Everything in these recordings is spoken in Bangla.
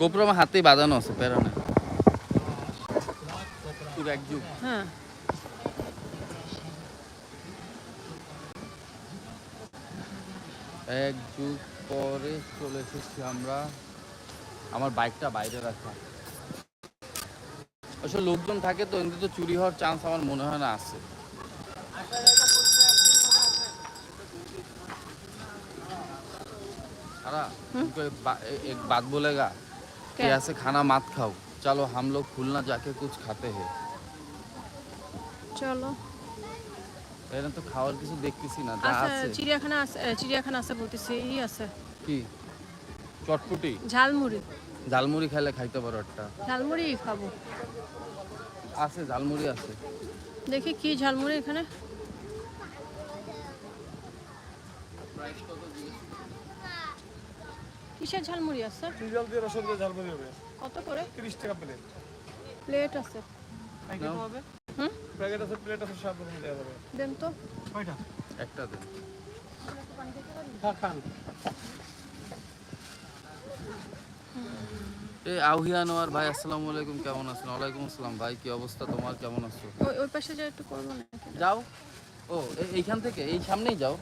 গোপুর আমার হাতেই বাঁধানো আছে প্যারানে যুগ এক যুগ। হ্যাঁ এক যুগ পরে চলে এসেছি আমরা। আমার বাইকটা বাইরে রাখা। আসলে লোকজন থাকে তো এমনি তো চুরি হওয়ার চান্স আমার মনে হয় না আছে। सारा तुमको एक, बा, एक बात बोलेगा कि क्या? ऐसे खाना मत खाओ चलो हम लोग खुलना जाके कुछ खाते हैं চলো এখানে তো খাওয়ার কিছু দেখতেছি না যা আচ্ছা আছে চিড়িয়াখানা আছে এ, চিড়িয়াখানা আছে বলতেছি ই আছে কি চটপটি ঝালমুড়ি ঝালমুড়ি খাইলে খাইতে পারো একটা ঝালমুড়ি খাবো আছে ঝালমুড়ি আছে দেখি কি ঝালমুড়ি এখানে কিসের ঝালমুড়ি আছে? সিরিয়াল দিয়ে রসগোল্লা ঝালমুড়ি হবে। কত করে? তিরিশ টাকা প্লেট প্লেট আছে। প্যাকেট হবে? হুম? প্যাকেট আছে প্লেট আছে সব রকম দেওয়া যাবে। দেন তো। কয়টা? একটা দিন। খান। এই আউহিয়া নোয়ার ভাই আসসালামু আলাইকুম কেমন আছেন? ওয়ালাইকুম আসসালাম। ভাই কি অবস্থা? তোমার কেমন আছো? ওই ওই পাশে যা একটু করব না যাও। ও এইখান থেকে এই সামনেই যাও।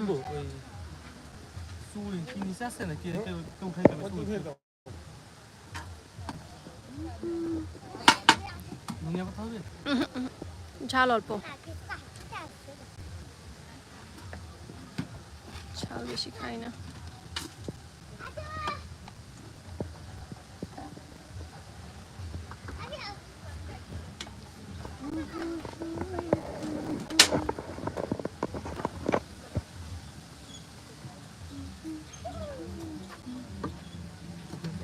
ওই চুল কি নিচে আছে নাকি কেউ উঠাই দেবে চুল ধনিয়া পাতা হবে ঝাল অল্প ঝাল বেশি খাই না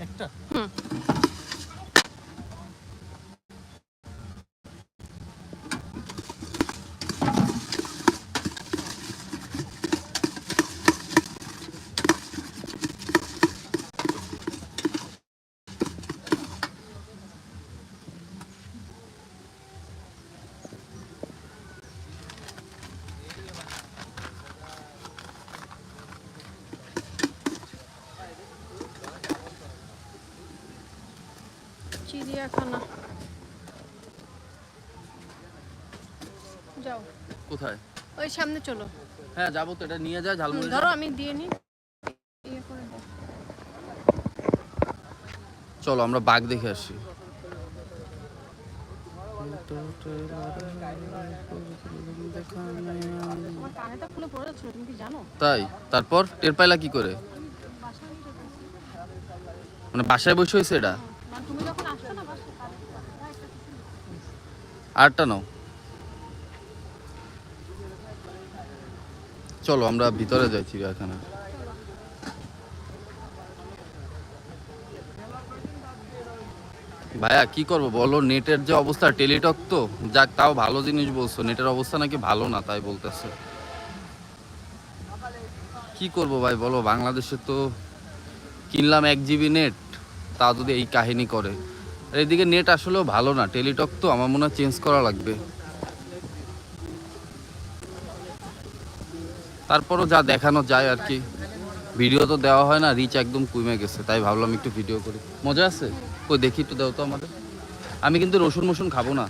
একটা হুম। চিড়িয়াখানা যাও কোথায় ওই সামনে চলো। হ্যাঁ যাব তো এটা নিয়ে যায় ঝালমুড়ি ধরো। আমি দিয়ে নি ইয়ে চলো আমরা বাঘ দেখে আসি। তাই? তারপর? টের পাইলা কি করে? মানে বাসায় বসে হয়েছে এটা? আটটা তুমি যখন আসছো না বাসায় আরটা নাও। চলো, আমরা ভিতরে যাই চিড়িয়াখানা ভাইয়া, কি করব বলো? নেটের যে অবস্থা, টেলিটক তো? যাক, তাও ভালো জিনিস বলছো। নেটের অবস্থা নাকি ভালো না, তাই বলতেছে। কি করব ভাই, বলো? বাংলাদেশে তো কিনলাম এক জিবি নেট, তা যদি এই কাহিনী করে। এদিকে নেট আসলেও ভালো না, টেলিটক তো, আমার মনে হয় চেঞ্জ করা লাগবে। তারপরও যা দেখানো যায় আর কি। ভিডিও তো দেওয়া হয় না রিচ একদম কমে গেছে, তাই ভাবলাম একটু ভিডিও করি। মজা আছে? কই দেখি একটু দাও তো আমাদের। আমি কিন্তু রসুন মসুন খাব না।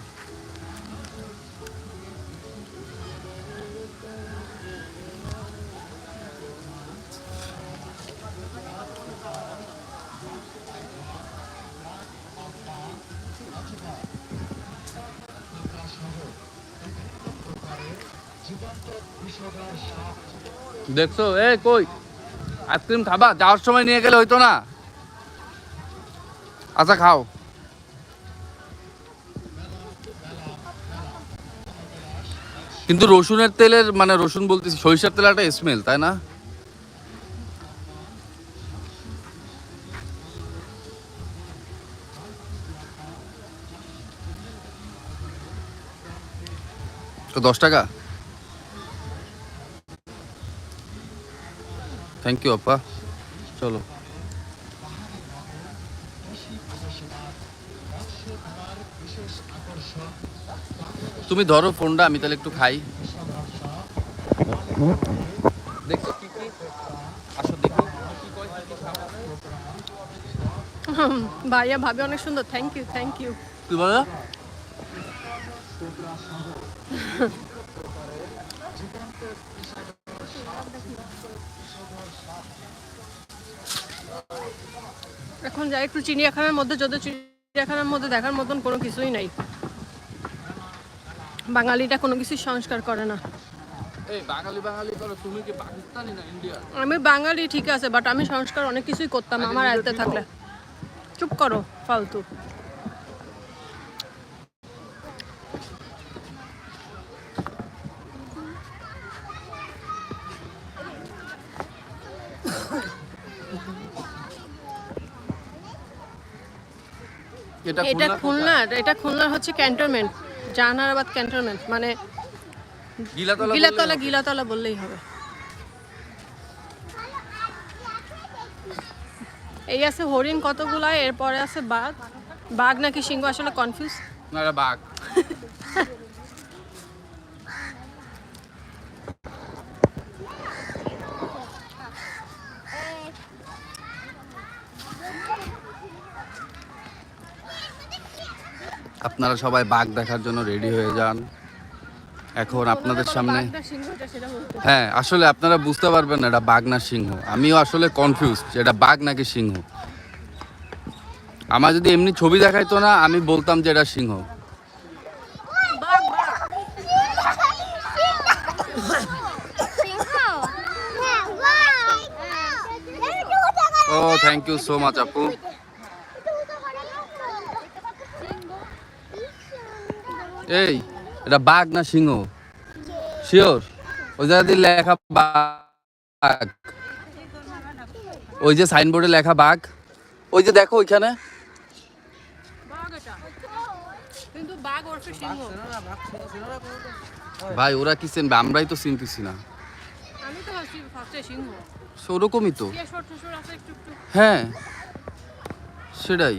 দেখছ? এ কই? আইসক্রিম খাবা? যাওয়ার সময় নিয়ে গেলে হইতো না। আচ্ছা খাও। কিন্তু রসুনের তেলের মানে রসুন বলতেছি, সরিষার তেল একটা স্মেল তাই না? তো দশ টাকা? থ্যাংক ইউ আপা চলো তুমি ধরো ফোনটা আমি তাহলে একটু খাই। কি কি? আসো দেখি? ভাইয়া ভাবি অনেক সুন্দর। থ্যাংক ইউ থ্যাংক ইউ কি বলো? এখন যাই একটু চিড়িয়াখানার মধ্যে যত চিড়িয়াখানার মধ্যে দেখার মতন কোনো কিছুই নাই। বাঙালিটা কোনো কিছু সংস্কার করে না। এই বাঙালি বাঙালি করো তুমি কি পাকিস্তানি না ইন্ডিয়া আমি বাঙালি ঠিক আছে বাট আমি সংস্কার অনেক কিছুই করতাম আমার আয়ত্তে থাকলে। চুপ করো ফালতু। এটা এটা খুলনা খুলনার এটা খুলনার হচ্ছে ক্যান্টনমেন্ট জাহানারাবাদ ক্যান্টনমেন্ট মানে গিলাতলা গিলাতলা গিলাতলা বললেই হবে। এই আছে হরিণ কতগুলা এরপরে আছে বাঘ। বাঘ নাকি সিংহ আসলে কনফিউজ না বাঘ। আপনারা সবাই বাঘ দেখার জন্য রেডি হয়ে যান। এখন আপনাদের সামনে হ্যাঁ আসলে আপনারা বুঝতে পারবেন না এটা বাঘ না সিংহ। আমিও আসলে কনফিউজ এটা বাঘ নাকি সিংহ। আমার যদি এমনি ছবি দেখাইতো না আমি বলতাম যে এটা সিংহ। ও থ্যাংক ইউ সো মাচ আপু। এই এটা বাঘ না সিংহ? শিওর ওই জায়গাতে লেখা বাঘ। ওই যে সাইনবোর্ডে লেখা বাঘ। ওই যে দেখো ওইখানে। ভাই ওরা কি চিনবে? আমরাই তো চিনতেছি না। আমি তো ওরকমই হ্যাঁ। সেটাই।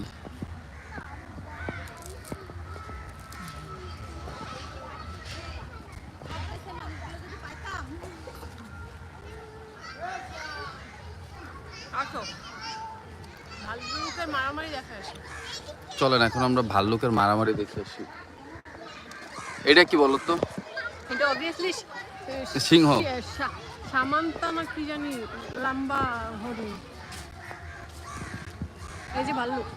আসো ভাল্লুকের মারামারি দেখে আসে। চলেন এখন আমরা ভাল্লুকের মারামারি দেখে আসি। এটা কি বলতো? এটা অবভিয়াসলি সিংহ। সামান্তা না কি জানি লম্বা হরিণ। এই যে ভাল্লুক।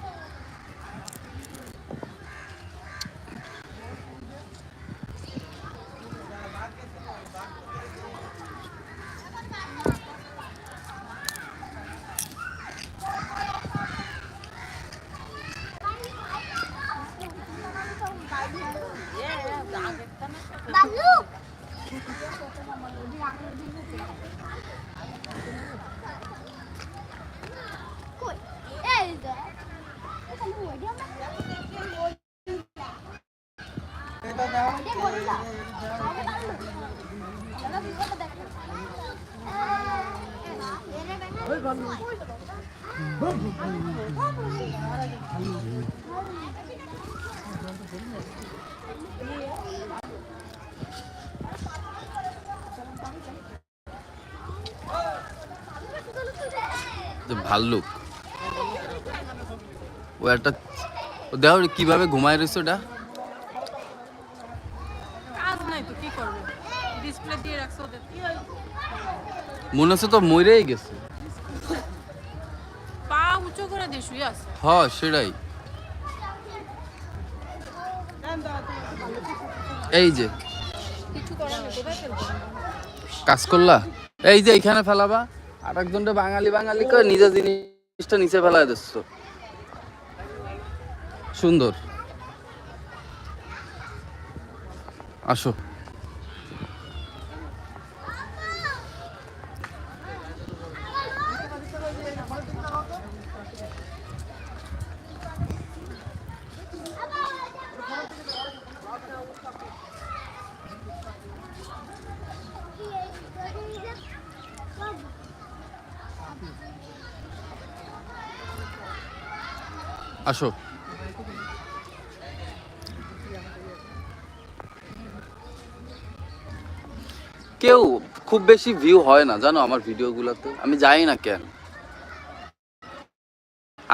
ভাল্লুক ও একটা দেখো কীভাবে ঘুমায় রয়েছে ওটা কাজ নাই তো কি করবে ডিসপ্লে দিয়ে রাখছো ওদের মনে হচ্ছে তো মরেই গেছে। পা উঁচু করে দিয়ে শুয়ে আছে। হ সেটাই। এই যে। কাজ করলা? এই যে এইখানে ফেলাবা। আর একজনটা বাঙালি বাঙালি করে নিজের জিনিসটা নিচে ফেলা দিচ্ছ সুন্দর। আসো। আসো। কেউ খুব বেশি ভিউ হয় না জানো আমার ভিডিওগুলোতে? আমি যাই না কেন?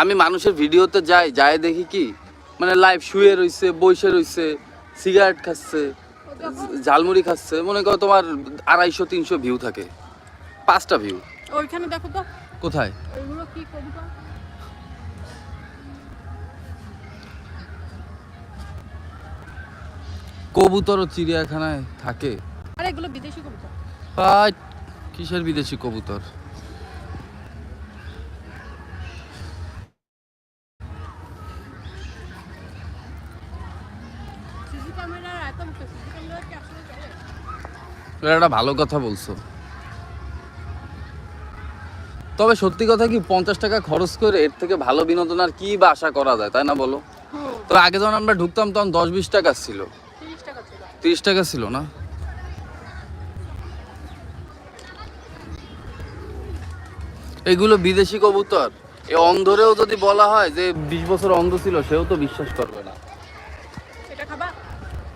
আমি মানুষের ভিডিওতে যাই যাই দেখি কি? মানে লাইভ শুয়ে রইছে বসে রইছে সিগারেট খাচ্ছে ঝালমুড়ি খাচ্ছে মনে করো তোমার আড়াইশো তিনশো ভিউ থাকে। পাঁচটা ভিউ ওইখানে দেখো তো। কোথায়? কি কবুতর কবুতর ও চিড়িয়াখানায় থাকে। আরে এগুলো বিদেশি কবুতর। আই, কিসের বিদেশি কবুতর? একটা ভালো কথা বলছো। তবে সত্যি কথা কি পঞ্চাশ টাকা খরচ করে এর থেকে ভালো বিনোদন আর কি বা আশা করা যায় তাই না বলো? তো আগে যখন আমরা ঢুকতাম তখন দশ বিশ টাকা ছিল। তিরিশ টাকা ছিল না? এগুলো বিদেশি কবুতর। এ অন্ধরেও যদি বলা হয় যে বিশ বছর অন্ধ ছিল সেও তো বিশ্বাস করবে না।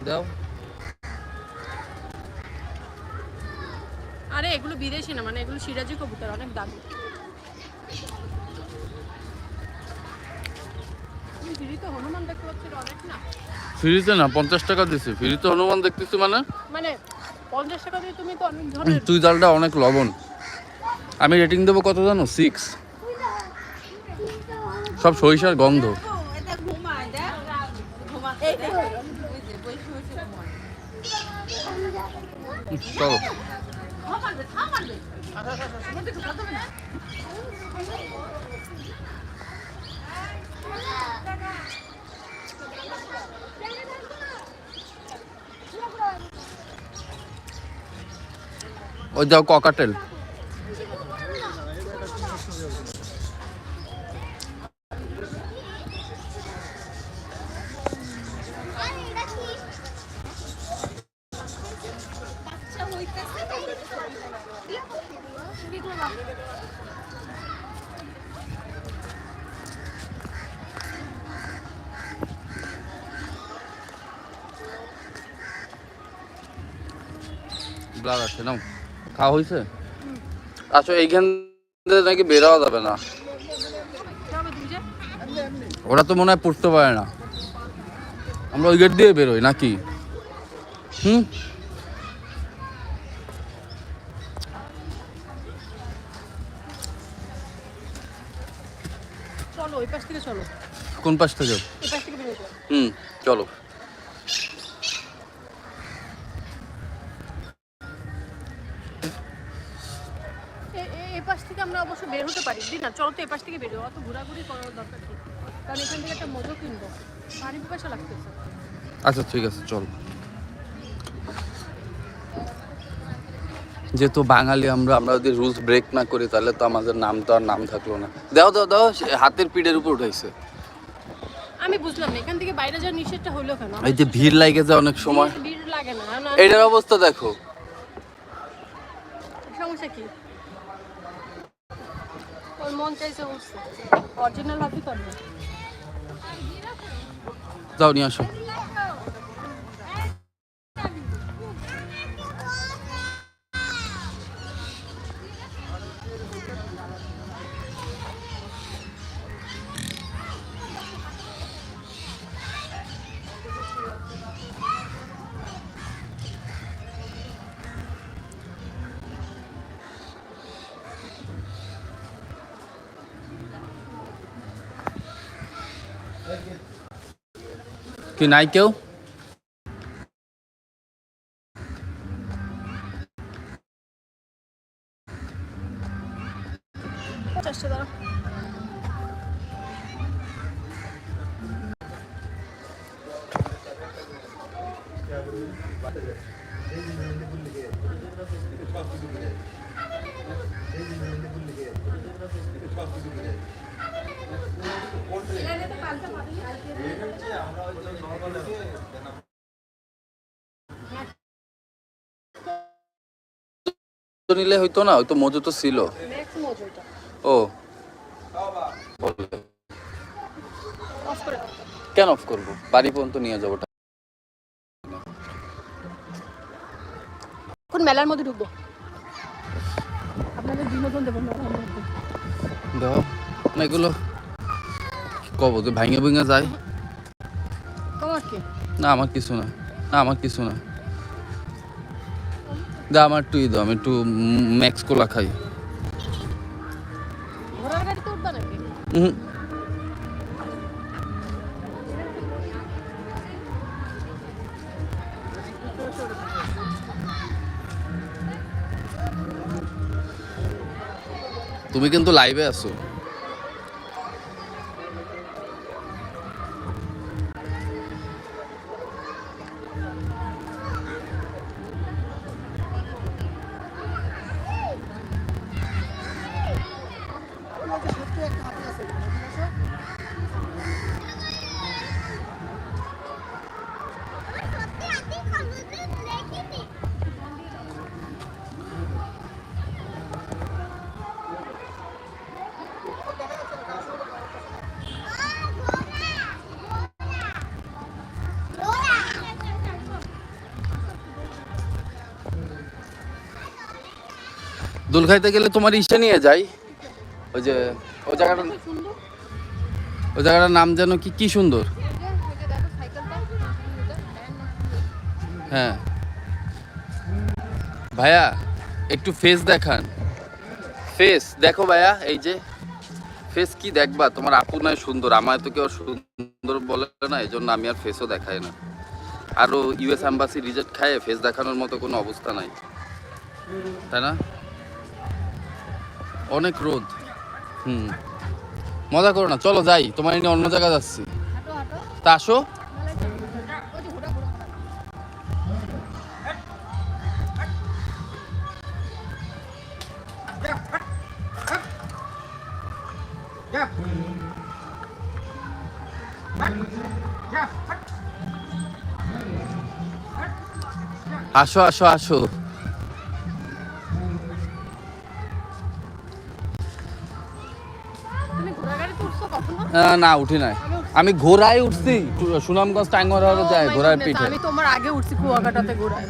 দাও। আরে এগুলো বিদেশি না মানে এগুলো সিরাজি কবুতর অনেক দামি। ফ্রিতে না? না পঞ্চাশ টাকা দিছি। ফ্রিতে হনুমান দেখতেছি মানে? মানে পঞ্চাশ টাকা দিয়ে তুমি তো অনেক ধরনের তুই ডালটা অনেক লবণ। আমি রেটিং দেবো কত জানো? সিক্স সব সরিষার গন্ধ। চলো। ওই যাও ককাটেল আছে নাও। খাওয়া হয়েছে? আচ্ছা এইখান থেকে নাকি বেরোয়া যাবে না। ওরা তো মনে হয় পড়তে পারে না। আমরা ওই গেট দিয়ে বেরোই নাকি? হুম? চলো ওই পাশ থেকে চলো। কোন পাশ থেকে? পাশ থেকে হুম চলো। না চলো তো এই পাশ থেকে বেরো অত ঘোরাঘুরি করার দরকার কারণ এখান থেকে একটা মজা কিনবো। পানি পিপাসা লাগতেছে। আচ্ছা ঠিক আছে চল। যেহেতু বাঙালি আমরা আমরা যদি রুলস ব্রেক না করি তাহলে তো আমাদের নাম তো আর নাম থাকল না। দাও দাও দাও হাতের পিঠের উপর উঠাইছে। আমি বুঝলাম না এখান থেকে বাইরে যাওয়ার নিষেধটা হলো কেন? এই যে ভিড় লাগে যায় অনেক সময়। ভিড়- লাগে না না। এটার অবস্থা দেখো। সমস্যা কি? ওর মন চাইছে উঠছে অরিজিনাল হাতি করবে যাও নিয়ে আসো। কি নাই কেউ চেষ্টা দাঁড়া তো নিলে হইতো না হয়তো মজু তো ছিল। ও। কেন অফ করব? বাড়ি পর্যন্ত নিয়ে যাব এখন মেলার মধ্যে ঢুকবো। আমাদের বিনোদন দেবো মেলার মধ্যে এগুলো কব যে ভাঙে ভেঙে যায় না আমার কিছু না। না আমার কিছু না। দা আমার একটু দাও আমি একটু ম্যাক্স কোলা খাই। তুমি কিন্তু লাইভে আছো। দোল খাইতে গেলে তোমার ইসে নিয়ে যাই। ওই যে ওই জায়গাটা ওই জায়গাটার নাম যেন কি কি সুন্দর? হ্যাঁ। ভাইয়া একটু ফেস দেখান। ফেস দেখো ভাইয়া এই যে। ফেস কি দেখবা? তোমার আপু নয় সুন্দর আমার তো কেউ সুন্দর বলে না এই জন্য আমি আর ফেসও দেখাই না। আরও ইউএস অ্যাম্বাসি রিজেক্ট খায় ফেস দেখানোর মতো কোনো অবস্থা নাই। তাই না? অনেক রোদ। হুম। মজা করো না, চলো যাই তোমার নিয়ে অন্য জায়গায় যাচ্ছি। তা আসো। আসো আসো আসো। না উঠি নাই। আমি ঘোড়ায় উঠছি সুনামগঞ্জ টাঙ্গমারা হলো যায় ঘোড়ার পিঠে। আমি তোমার আগে উঠছি কুয়াকাটাতে ঘোড়ায়।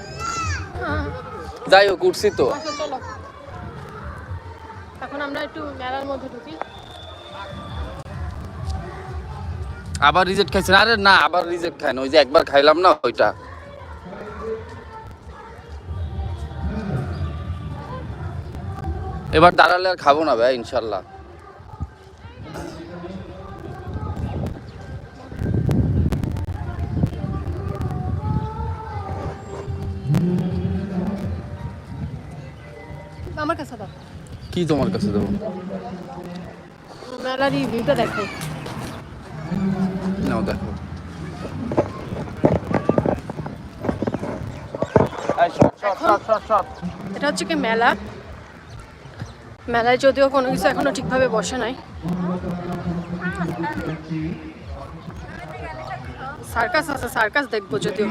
যাই হোক উঠছি তো। আসো, চলো। এখন আমরা একটু মেলার মধ্যে ঢুকি। আবার রিজেক্ট খাইছেন? আরে না আবার রিজেক্ট খাই না। ওই যে একবার খাইলাম না ওইটা। এবার দাঁড়ালে আর খাব না ভাই ইনশাল্লাহ। কাছে দাও। কি তোমার কাছে দেবো? মেলার রিভিউটা দেখো। নাও দেখো। এটা হচ্ছে কি মেলা? মেলায় যদিও কোনো কিছু এখনও ঠিকভাবে বসে নাই। সার্কাস আছে সার্কাস দেখব যদিও।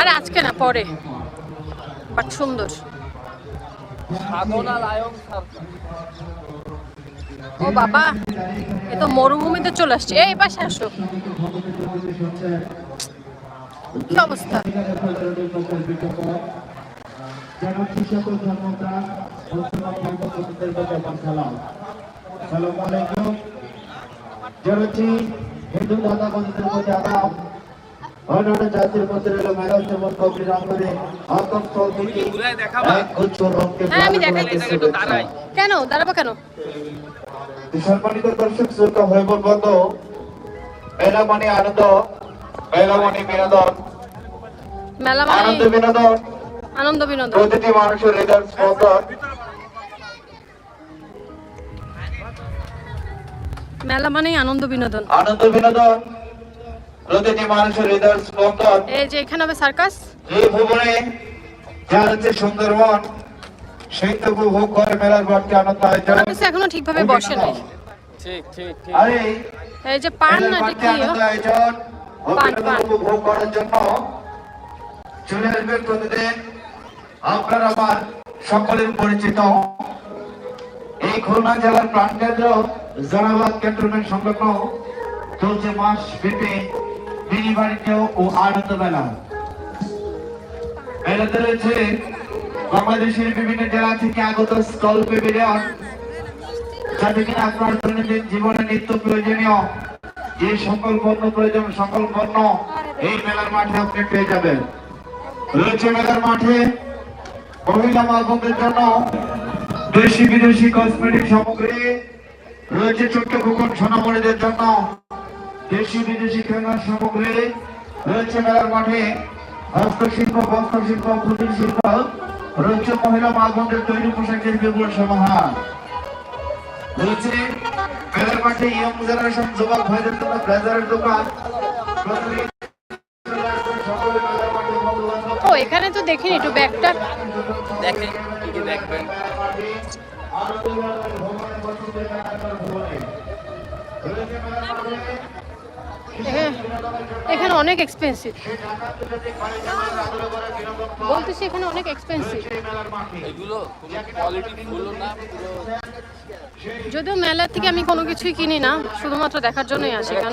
আরে আজকে না পরে। বাট সুন্দর। সাধনা। লায়ন ও বাবা এ তো মরুভূমিতে চলে আসছে। এই পাশে আসো। কি অবস্থা? হিন্দু দাদা বন্ধুদের আদাব। অন্যান্য জাতির মধ্যে রইল মেলা উৎসব কবির আঙ্গরে স্থল থেকে এক গুচ্ছ রঙকে হ্যাঁ, আমি দেখাই কেন? দাঁড়াবো কেন? সম্মানিত দর্শক শ্রোতা হয়ে বলব মেলা মানে আনন্দ মেলা মানে বিনোদন মেলা মানে আনন্দ বিনোদন আনন্দ বিনোদন। প্রতিটি মানুষের হৃদয় স্পন্দন। মেলা মানেই আনন্দ বিনোদন। আনন্দ বিনোদন প্রতিটি মানুষের হৃদয় স্পন্দন। এই যে এখানে হবে সার্কাস। এই ভুবনে যার হচ্ছে সুন্দরবন সেই তো উপভোগ করে মেলার বাড়তি আনন্দ আয়োজন এখনও ঠিকভাবে বসে নাই ঠিক ঠিক ঠিক। আরে এই যে পান না কি আয়োজন। উপভোগ করার জন্য চলে আসবেন প্রতিদিন। আপনার আমার সকলের পরিচিত। এই খুলনা জেলার প্রাণকেন্দ্র জানাবাদ ক্যান্টনমেন্ট সংলগ্ন চলছে মাস ব্যাপী বাণিজ্য ও আনন্দ মেলা মেলাতে রয়েছে বাংলাদেশের বিভিন্ন জেলা থেকে আগত যাতে কিনা আপনার দৈনন্দিন জীবনে নিত্য প্রয়োজনীয় যে সকল পণ্য প্রয়োজন, সকল পণ্য এই মেলার মাঠে আপনি পেয়ে যাবেন। রয়েছে মেলার মাঠে মহিলা মালবন্ধের জন্য দেশি বিদেশি কসমেটিক সামগ্রী, রয়েছে ছোট্ট কুকুর সোনামণিদের জন্য দেশি বিদেশি খেলনার সামগ্রী রয়েছে মেলার মাঠে। হস্তশিল্প বস্ত্রশিল্প কুটির শিল্প রয়েছে মহিলা মালবন্ধের তৈরি পোশাকের বিপুল সমাহার। রয়েছে মেলার মাঠে ইয়ং জেনারেশন যুবক ভাইদের জন্য ব্লেজারের দোকান। ও এখানে তো দেখিনি একটু ব্যাগটা। দেখেন কি কি দেখবেন। এখানে- এখানে অনেক এক্সপেন্সিভ বলতেছি এখানে অনেক এক্সপেন্সিভ এগুলো কোয়ালিটি না যদিও মেলার থেকে আমি কোনো কিছুই কিনি না শুধুমাত্র দেখার জন্যই আসি কারণ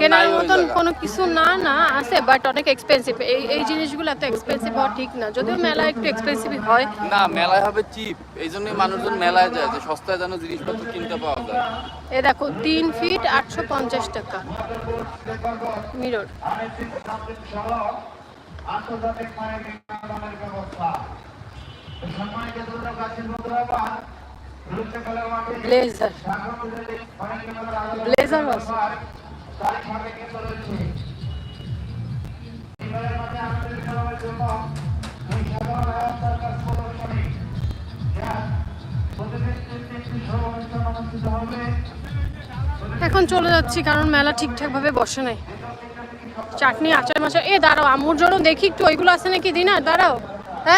কেনার মতন কোনো কিছু না না আছে বাট অনেক এক্সপেন্সিভ এই এই জিনিসগুলো এত এক্সপেন্সিভ হওয়া ঠিক না। যদিও মেলা একটু এক্সপেন্সিভ হয়। না মেলায় হবে চিপ এই জন্যই মানুষজন মেলায় যায় যে সস্তায় যেন জিনিসপত্র কিনতে পাওয়া যায়। এ দেখো তিন ফিট আটশো পঞ্চাশ টাকা। মিরর। আন্তর্জাতিক মানের বিমানের ব্যবস্থা সম্মানিত দর্শক আছেন বন্ধুরা ব্লেজার ব্লেজার তার সাথে কিন্তু রয়েছে এই মেলার আমাদের খেলার জন্য এই সাধারণ ব্যবস্থার কাজ প্রদর্শনী প্রতিদিন তিন তিনটি সমাবেশন অনুষ্ঠিত হবে। এখন চলে যাচ্ছি, কারণ মেলা ঠিকঠাকভাবে বসে নাই। চাটনি, আচার মাচার, এ দাঁড়াও, আমুর জন্য দেখি একটু ওইগুলো আছে নাকি, দিনা, দাঁড়াও।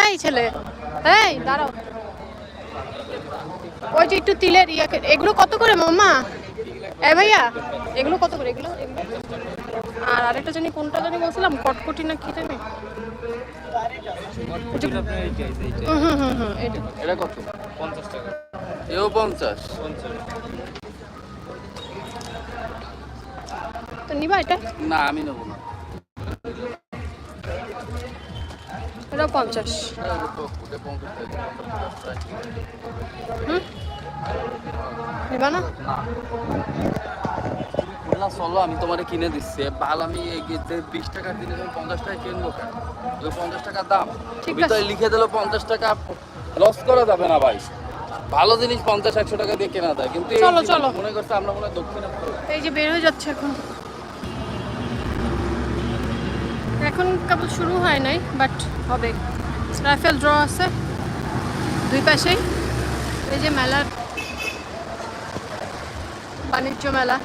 এই ছেলে, এই দাঁড়াও। ওই যে একটু তিলের ইয়ে এগুলো কত করে মাম্মা? এ ভাইয়া, এগুলো কত করে, এগুলো? আর আরেকটা জানি, কোনটা জানি বলছিলাম, কটকটি না কি জানি? হুম হুম হুম এটা কত? পঞ্চাশ টাকা। এও পঞ্চাশ পঞ্চাশ। তো নিবা এটা? না আমি নেব না। এটা পঞ্চাশ। হুম? নিবা না? না চলো আমি তোমারে কিনে দিচ্ছি। বাল আমি বিশ টাকার জিনিস আমি পঞ্চাশ টাকা কিনবো কেন? ওই পঞ্চাশ টাকার দাম। ভিতরে। লিখে দিলো পঞ্চাশ টাকা লস করা যাবে না ভাই। ভালো জিনিস পঞ্চাশ একশো টাকা দিয়ে কেনা যায়। কিন্তু চলো, চলো। মনে করছে আমরা মনে হয় দক্ষিণে এই যে বের হয়ে যাচ্ছে এখন। এখন কেবল শুরু হয় নাই বাট হবে। রাইফেল ড্র আছে, দুই পাশেই। এই যে মেলার বাণিজ্য মেলা।